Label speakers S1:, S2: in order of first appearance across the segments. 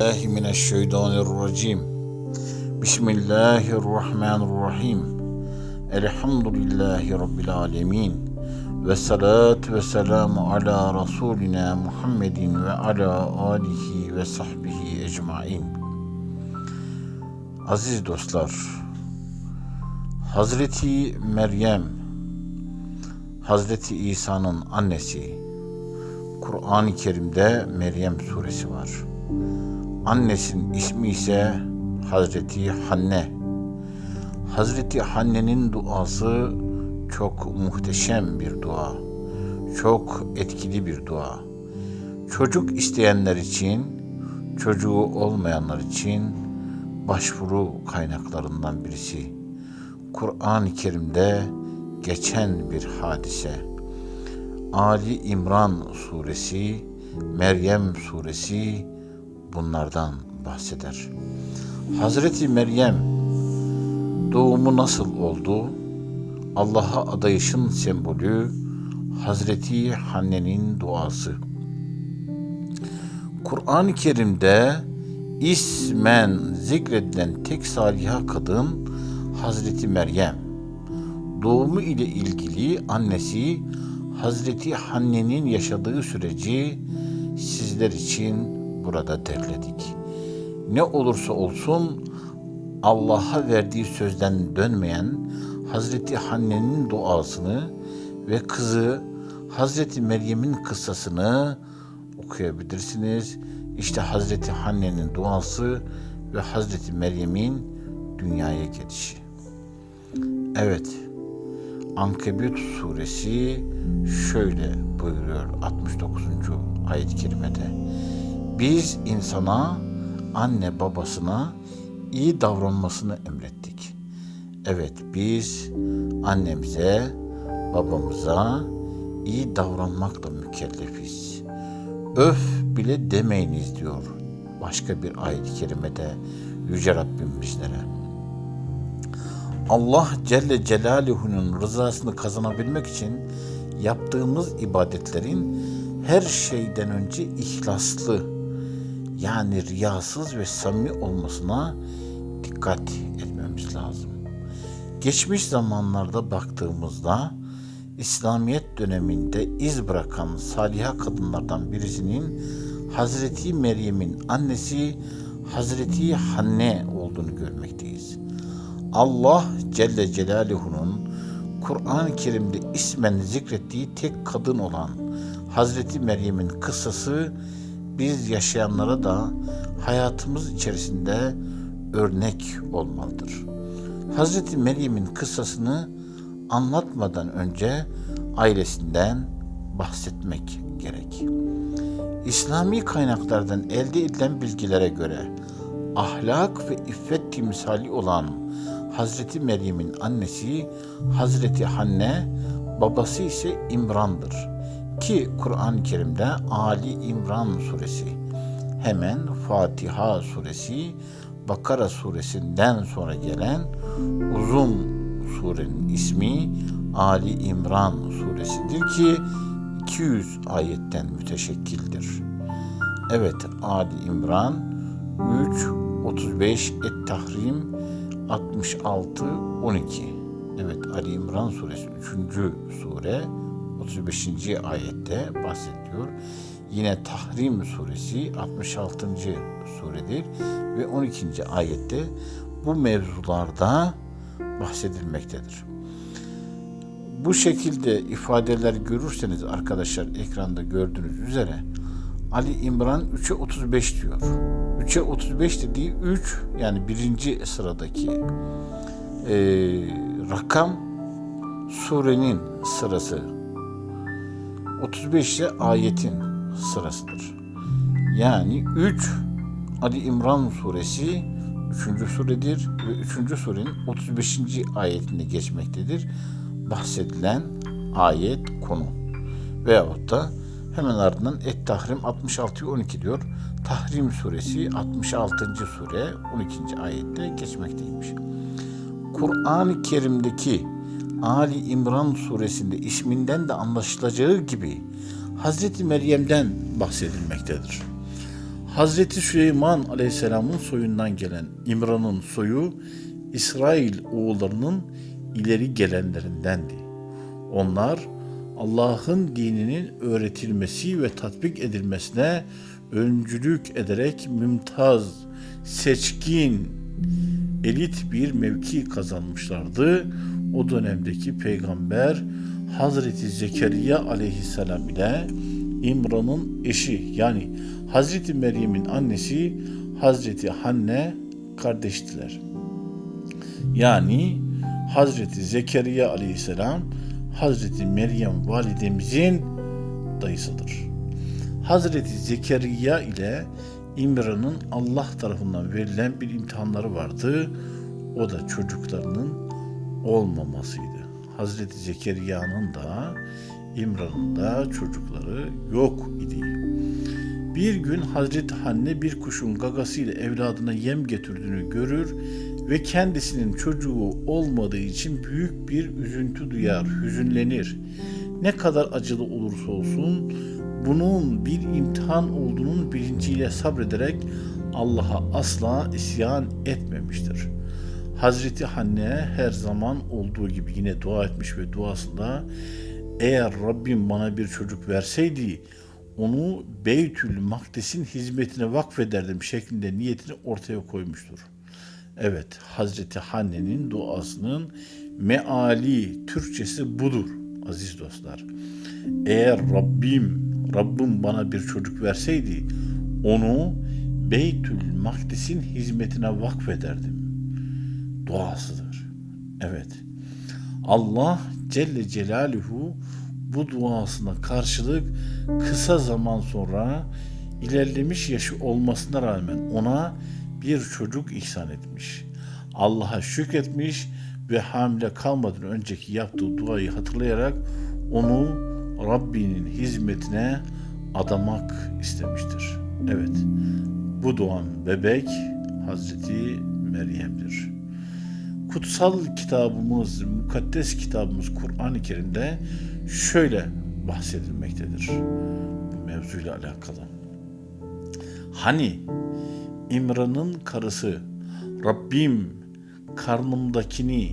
S1: الله من الشيطان الرجيم بسم الله الرحمن الرحيم الحمد لله رب العالمين والصلاة والسلام على رسولنا محمد وعلى آله ve sahbihi ecmain. Aziz dostlar, Hazreti Meryem, Hazreti İsa'nın annesi, Kur'an-ı Kerim'de Meryem suresi var. Annesinin ismi ise Hazreti Hanne. Hazreti Hanne'nin duası çok muhteşem bir dua. Çok etkili bir dua. Çocuk isteyenler için, çocuğu olmayanlar için başvuru kaynaklarından birisi. Kur'an-ı Kerim'de geçen bir hadise. Ali İmran suresi, Meryem suresi bunlardan bahseder. Hazreti Meryem doğumu nasıl oldu? Allah'a adayışın sembolü Hazreti Hanne'nin duası. Kur'an-ı Kerim'de ismen zikredilen tek saliha kadın Hazreti Meryem. Doğumu ile ilgili annesi Hazreti Hanne'nin yaşadığı süreci sizler için burada derledik. Ne olursa olsun Allah'a verdiği sözden dönmeyen Hazreti Hanne'nin duasını ve kızı Hazreti Meryem'in kıssasını okuyabilirsiniz. İşte Hazreti Hanne'nin duası ve Hazreti Meryem'in dünyaya gelişi. Evet, Ankebut suresi şöyle buyuruyor 69. ayet-i kerimede. Biz insana, anne babasına iyi davranmasını emrettik. Evet biz annemize, babamıza iyi davranmakla mükellefiz. Öf bile demeyiniz diyor başka bir ayet-i kerimede Yüce Rabbim bizlere. Allah Celle Celaluhu'nun rızasını kazanabilmek için yaptığımız ibadetlerin her şeyden önce ihlaslı yani riyasız ve samimi olmasına dikkat etmemiz lazım. Geçmiş zamanlarda baktığımızda İslamiyet döneminde iz bırakan saliha kadınlardan birisinin Hazreti Meryem'in annesi Hazreti Hanne olduğunu görmekteyiz. Allah Celle Celaluhu'nun Kur'an-ı Kerim'de ismen zikrettiği tek kadın olan Hazreti Meryem'in kıssası biz yaşayanlara da hayatımız içerisinde örnek olmalıdır. Hazreti Meryem'in kıssasını anlatmadan önce ailesinden bahsetmek gerek. İslami kaynaklardan elde edilen bilgilere göre ahlak ve iffet timsali olan Hazreti Meryem'in annesi Hazreti Hanne, babası ise İmran'dır. Ki Kur'an-ı Kerim'de Ali İmran suresi, hemen Fatiha suresi, Bakara suresinden sonra gelen uzun surenin ismi Ali İmran suresidir ki 200 ayetten müteşekkildir. Evet Ali İmran 3, 35 Et-Tahrim 66, 12. Evet Ali İmran suresi 3. sure 35. ayette bahsediyor. Yine Tahrim suresi 66. suredir ve 12. ayette bu mevzularda bahsedilmektedir. Bu şekilde ifadeler görürseniz arkadaşlar ekranda gördüğünüz üzere Ali İmran 3'e 35 diyor. 3'e 35 dediği 3 yani birinci sıradaki e, rakam surenin sırası. 35 ise ayetin sırasıdır. Yani 3 Ali İmran suresi 3. suredir ve 3. surenin 35. ayetinde geçmektedir. Bahsedilen ayet konu. Veyahut da hemen ardından Et Tahrim 66 12 diyor. Tahrim suresi 66. sure 12. ayette geçmekteymiş. Kur'an-ı Kerim'deki Ali İmran suresinde isminden de anlaşılacağı gibi Hazreti Meryem'den bahsedilmektedir. Hazreti Süleyman Aleyhisselam'ın soyundan gelen İmran'ın soyu İsrail oğullarının ileri gelenlerindendi. Onlar Allah'ın dininin öğretilmesi ve tatbik edilmesine öncülük ederek mümtaz, seçkin, elit bir mevki kazanmışlardı. O dönemdeki peygamber Hazreti Zekeriya aleyhisselam ile İmran'ın eşi yani Hazreti Meryem'in annesi Hazreti Hanne kardeştiler. Yani Hazreti Zekeriya aleyhisselam Hazreti Meryem validemizin dayısıdır. Hazreti Zekeriya ile İmran'ın Allah tarafından verilen bir imtihanları vardı. O da çocuklarının olmamasıydı. Hazreti Zekeriya'nın da İmran'ın da çocukları yok idi. Bir gün Hazreti Hanne bir kuşun gagasıyla evladına yem getirdiğini görür ve kendisinin çocuğu olmadığı için büyük bir üzüntü duyar, hüzünlenir. Ne kadar acılı olursa olsun bunun bir imtihan olduğunun bilinciyle sabrederek Allah'a asla isyan etmemiştir. Hazreti Hanne her zaman olduğu gibi yine dua etmiş ve duasında eğer Rabbim bana bir çocuk verseydi onu Beytül Makdes'in hizmetine vakfederdim şeklinde niyetini ortaya koymuştur. Evet, Hazreti Hanne'nin duasının meali Türkçesi budur aziz dostlar. Eğer Rabbim, Rabbim bana bir çocuk verseydi onu Beytül Makdes'in hizmetine vakfederdim. Duasıdır. Evet. Allah Celle Celaluhu bu duasına karşılık kısa zaman sonra ilerlemiş yaşı olmasına rağmen ona bir çocuk ihsan etmiş. Allah'a şükretmiş ve hamile kalmadan önceki yaptığı duayı hatırlayarak onu Rabbinin hizmetine adamak istemiştir. Evet, bu doğan bebek Hazreti Meryem'dir. Kutsal kitabımız, mukaddes kitabımız Kur'an-ı Kerim'de şöyle bahsedilmektedir bu mevzuyla alakalı. Hani İmran'ın karısı Rabbim karnımdakini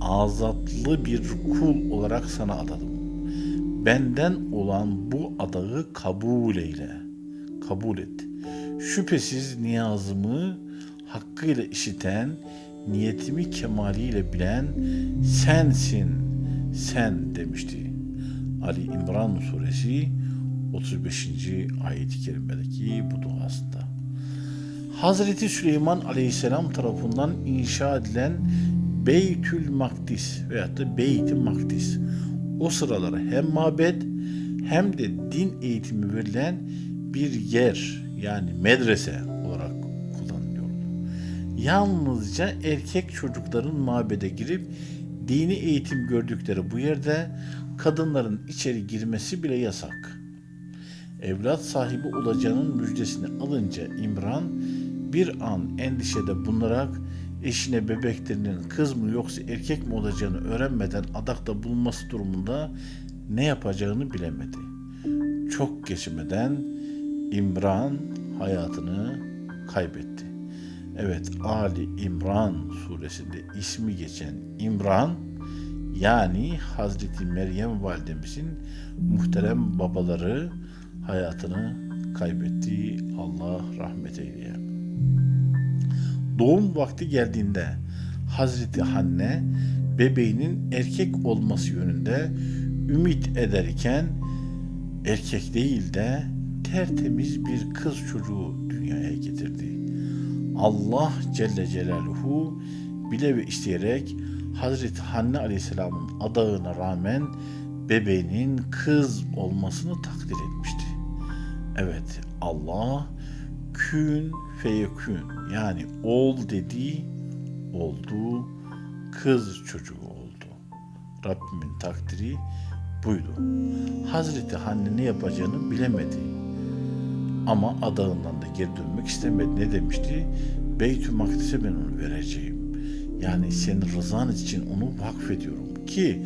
S1: azatlı bir kul olarak sana adadım. Benden olan bu adağı kabul eyle. Kabul et. Şüphesiz niyazımı hakkıyla işiten, niyetimi kemaliyle bilen sensin, sen demişti. Ali İmran suresi 35. ayet-i kerimedeki bu duasında. Hazreti Süleyman Aleyhisselam tarafından inşa edilen Beytül Makdis veyahut da Beyt-i Makdis o sıralar hem mabet hem de din eğitimi verilen bir yer yani medrese olarak. Yalnızca erkek çocukların mabede girip dini eğitim gördükleri bu yerde kadınların içeri girmesi bile yasak. Evlat sahibi olacağının müjdesini alınca İmran bir an endişede bulunarak eşine bebeklerinin kız mı yoksa erkek mi olacağını öğrenmeden adakta bulunması durumunda ne yapacağını bilemedi. Çok geçmeden İmran hayatını kaybetti. Evet Ali İmran suresinde ismi geçen İmran yani Hazreti Meryem validemizin muhterem babaları hayatını kaybetti. Allah rahmet eyleye. Doğum vakti geldiğinde Hazreti Hanne bebeğinin erkek olması yönünde ümit ederken erkek değil de tertemiz bir kız çocuğu dünyaya getirdi. Allah Celle Celaluhu bile ve isteyerek Hazreti Hanne Aleyhisselam'ın adağına rağmen bebeğinin kız olmasını takdir etmişti. Evet Allah kün feyekün yani ol dediği oldu kız çocuğu oldu. Rabbimin takdiri buydu. Hazreti Hanne ne yapacağını bilemedi. Ama adağından da geri dönmek istemedi. Ne demişti? Beytü Makdis'e ben onu vereceğim. Yani senin rızan için onu vakfediyorum ki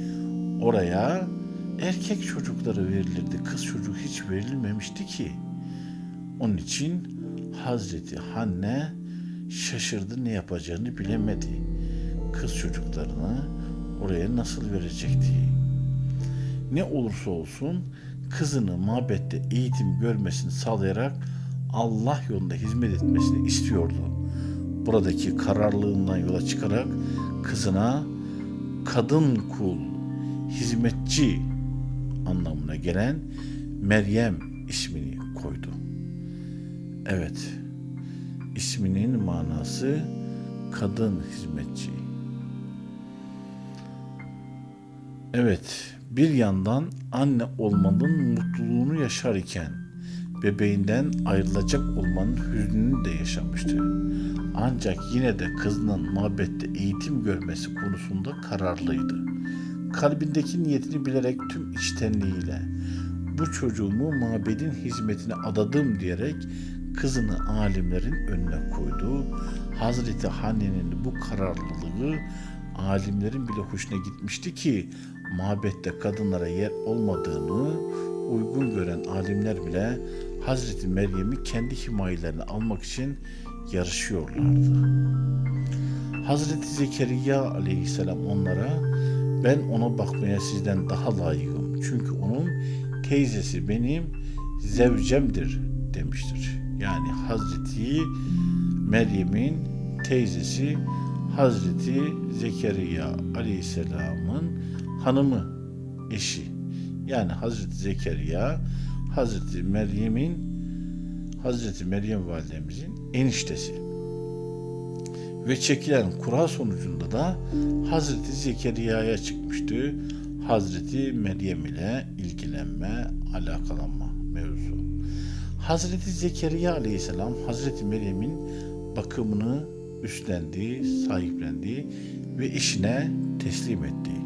S1: oraya erkek çocukları verilirdi. Kız çocuk hiç verilmemişti ki. Onun için Hazreti Hanne şaşırdı ne yapacağını bilemedi. Kız çocuklarını oraya nasıl verecekti? Ne olursa olsun kızını mabette eğitim görmesini sağlayarak Allah yolunda hizmet etmesini istiyordu. Buradaki kararlılığından yola çıkarak kızına kadın kul, hizmetçi anlamına gelen Meryem ismini koydu. Evet, isminin manası kadın hizmetçi. Evet, bir yandan anne olmanın mutluluğunu yaşar iken bebeğinden ayrılacak olmanın hüznünü de yaşamıştı. Ancak yine de kızının mabette eğitim görmesi konusunda kararlıydı. Kalbindeki niyetini bilerek tüm içtenliğiyle bu çocuğumu mabedin hizmetine adadım diyerek kızını alimlerin önüne koydu. Hazreti Hanne'nin bu kararlılığı alimlerin bile hoşuna gitmişti ki mabette kadınlara yer olmadığını uygun gören alimler bile Hazreti Meryem'i kendi himayelerine almak için yarışıyorlardı. Hazreti Zekeriya aleyhisselam onlara ben ona bakmaya sizden daha layığım. Çünkü onun teyzesi benim zevcemdir demiştir. Yani Hazreti Meryem'in teyzesi Hazreti Zekeriya aleyhisselamın hanımı, eşi. Yani Hazreti Zekeriya, Hazreti Meryem'in Hazreti Meryem validemizin eniştesi. Ve çekilen kura sonucunda da Hazreti Zekeriya'ya çıkmıştı. Hazreti Meryem ile ilgilenme, alakalanma mevzu. Hazreti Zekeriya aleyhisselam Hazreti Meryem'in bakımını üstlendi, sahiplendi ve eşine teslim etti.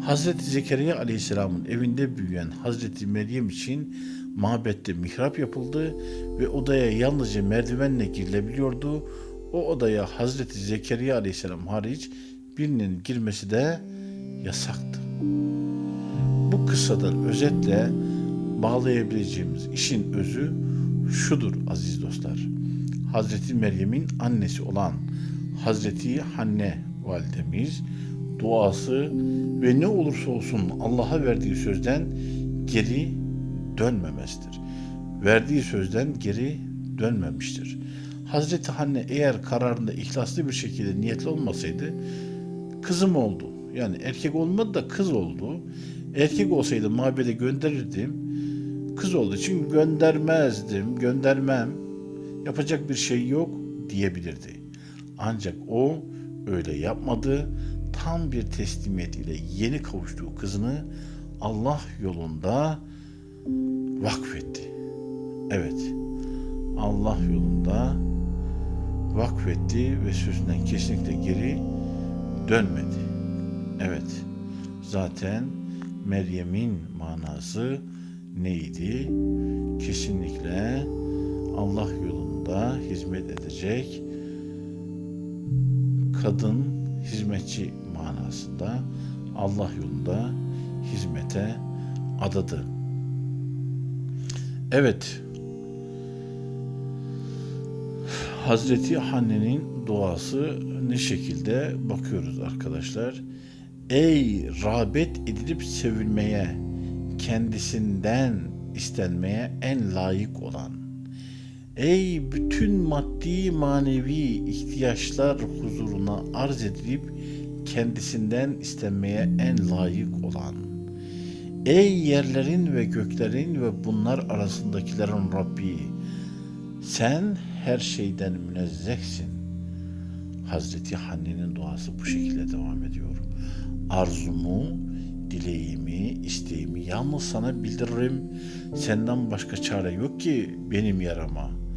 S1: Hazreti Zekeriya aleyhisselamın evinde büyüyen Hazreti Meryem için mabette mihrap yapıldı ve odaya yalnızca merdivenle girilebiliyordu. O odaya Hazreti Zekeriya aleyhisselam hariç birinin girmesi de yasaktı. Bu kıssadan özetle bağlayabileceğimiz işin özü şudur aziz dostlar. Hazreti Meryem'in annesi olan Hazreti Hanne validemiz duası ve ne olursa olsun Allah'a verdiği sözden geri dönmemesidir. Verdiği sözden geri dönmemiştir. Hazreti Hanne eğer kararında ihlaslı bir şekilde niyetli olmasaydı kızım oldu. Yani erkek olmadı da kız oldu. Erkek olsaydı mabede gönderirdim. Kız olduğu için göndermezdim, göndermem. Yapacak bir şey yok diyebilirdi. Ancak o öyle yapmadı. Tam bir teslimiyet ile yeni kavuştuğu kızını Allah yolunda vakfetti. Evet, Allah yolunda vakfetti ve sözünden kesinlikle geri dönmedi. Evet, zaten Meryem'in manası neydi? Kesinlikle Allah yolunda hizmet edecek kadın hizmetçi manasında Allah yolunda hizmete adadı. Evet. Hazreti Hanne'nin duası ne şekilde bakıyoruz arkadaşlar. Ey rağbet edilip sevilmeye, kendisinden istenmeye en layık olan. Ey bütün maddi manevi ihtiyaçlar huzuruna arz edilip kendisinden istenmeye en layık olan. Ey yerlerin ve göklerin ve bunlar arasındakilerin Rabbi, sen her şeyden münezzehsin. Hazreti Hanne'nin duası bu şekilde devam ediyor. Arzumu, dileğimi, isteğimi yalnız sana bildiririm. Senden başka çare yok ki benim yarama.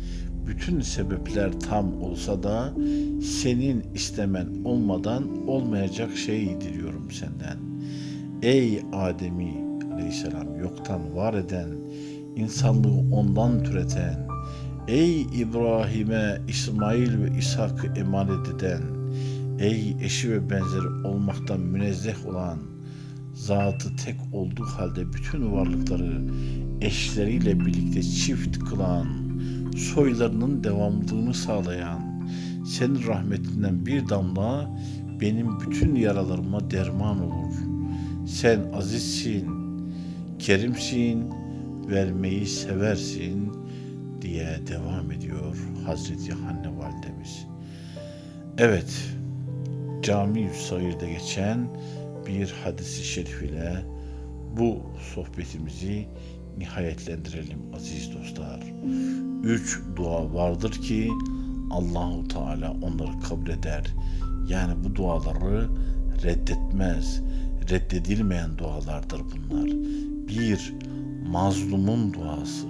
S1: Bütün sebepler tam olsa da senin istemen olmadan olmayacak şey diliyorum senden. Ey Adem'i aleyhisselam yoktan var eden, insanlığı ondan türeten, ey İbrahim'e İsmail ve İshak'ı emanet eden, ey eşi ve benzeri olmaktan münezzeh olan, zatı tek olduğu halde bütün varlıkları eşleriyle birlikte çift kılan, soylarının devamlılığını sağlayan, senin rahmetinden bir damla benim bütün yaralarıma derman olur. Sen azizsin, kerimsin, vermeyi seversin diye devam ediyor Hazreti Hanne validemiz. Evet, Cami-i Sayır'da geçen bir hadisi şerif ile bu sohbetimizi nihayetlendirelim aziz dostlar. Üç dua vardır ki Allahu Teala onları kabul eder. Yani bu duaları reddetmez. Reddedilmeyen dualardır bunlar. Bir, mazlumun duası.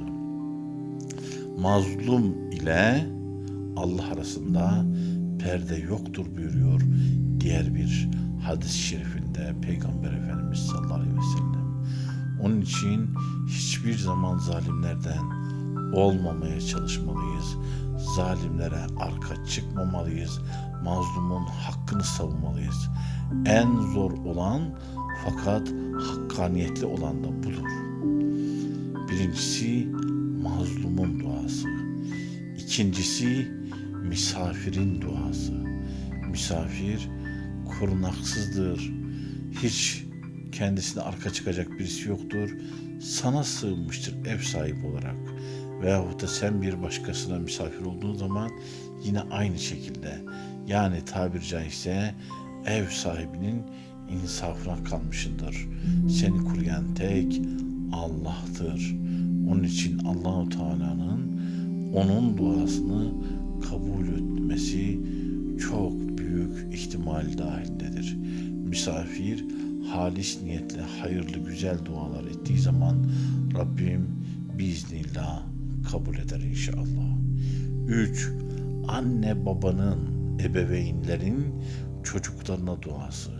S1: Mazlum ile Allah arasında perde yoktur buyuruyor diğer bir hadis-i şerifinde Peygamber Efendimiz sallallahu aleyhi ve sellem. Onun için hiçbir zaman zalimlerden olmamaya çalışmalıyız. Zalimlere arka çıkmamalıyız. Mazlumun hakkını savunmalıyız. En zor olan fakat hakkaniyetli olan da budur. Birincisi mazlumun duası. İkincisi misafirin duası. Misafir korunaksızdır. Hiç kendisine arka çıkacak birisi yoktur. Sana sığınmıştır ev sahibi olarak. Veyahut da sen bir başkasına misafir olduğun zaman yine aynı şekilde. Yani tabir caizse ev sahibinin insafına kalmışındır. Seni koruyan tek Allah'tır. Onun için Allahu Teala'nın onun duasını kabul etmesi çok büyük ihtimal dahilindedir. Misafir halis niyetle hayırlı güzel dualar ettiği zaman Rabbim biiznillah kabul eder inşallah. 3. Anne babanın, ebeveynlerin çocuklarına duası.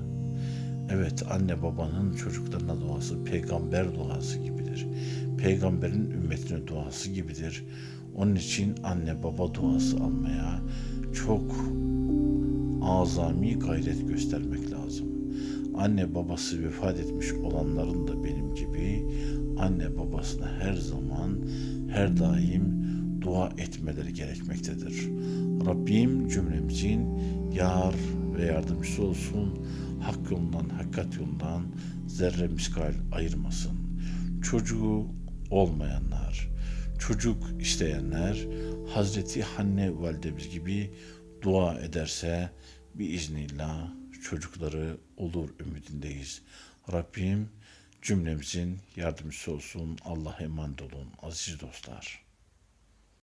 S1: Evet anne babanın çocuklarına duası peygamber duası gibidir. Peygamberin ümmetine duası gibidir. Onun için anne baba duası almaya çok azami gayret göstermek lazım. Anne babası vefat etmiş olanların da benim gibi anne babasına her zaman her daim dua etmeleri gerekmektedir. Rabbim cümlemizin yar ve yardımcısı olsun. Hak yolundan, hakikat yolundan zerre miskal ayırmasın. Çocuğu olmayanlar, çocuk isteyenler Hazreti Hanne validemiz gibi dua ederse biiznillah çocukları olur ümidindeyiz. Rabbim cümlemizin yardımcısı olsun. Allah'a emanet olun aziz dostlar.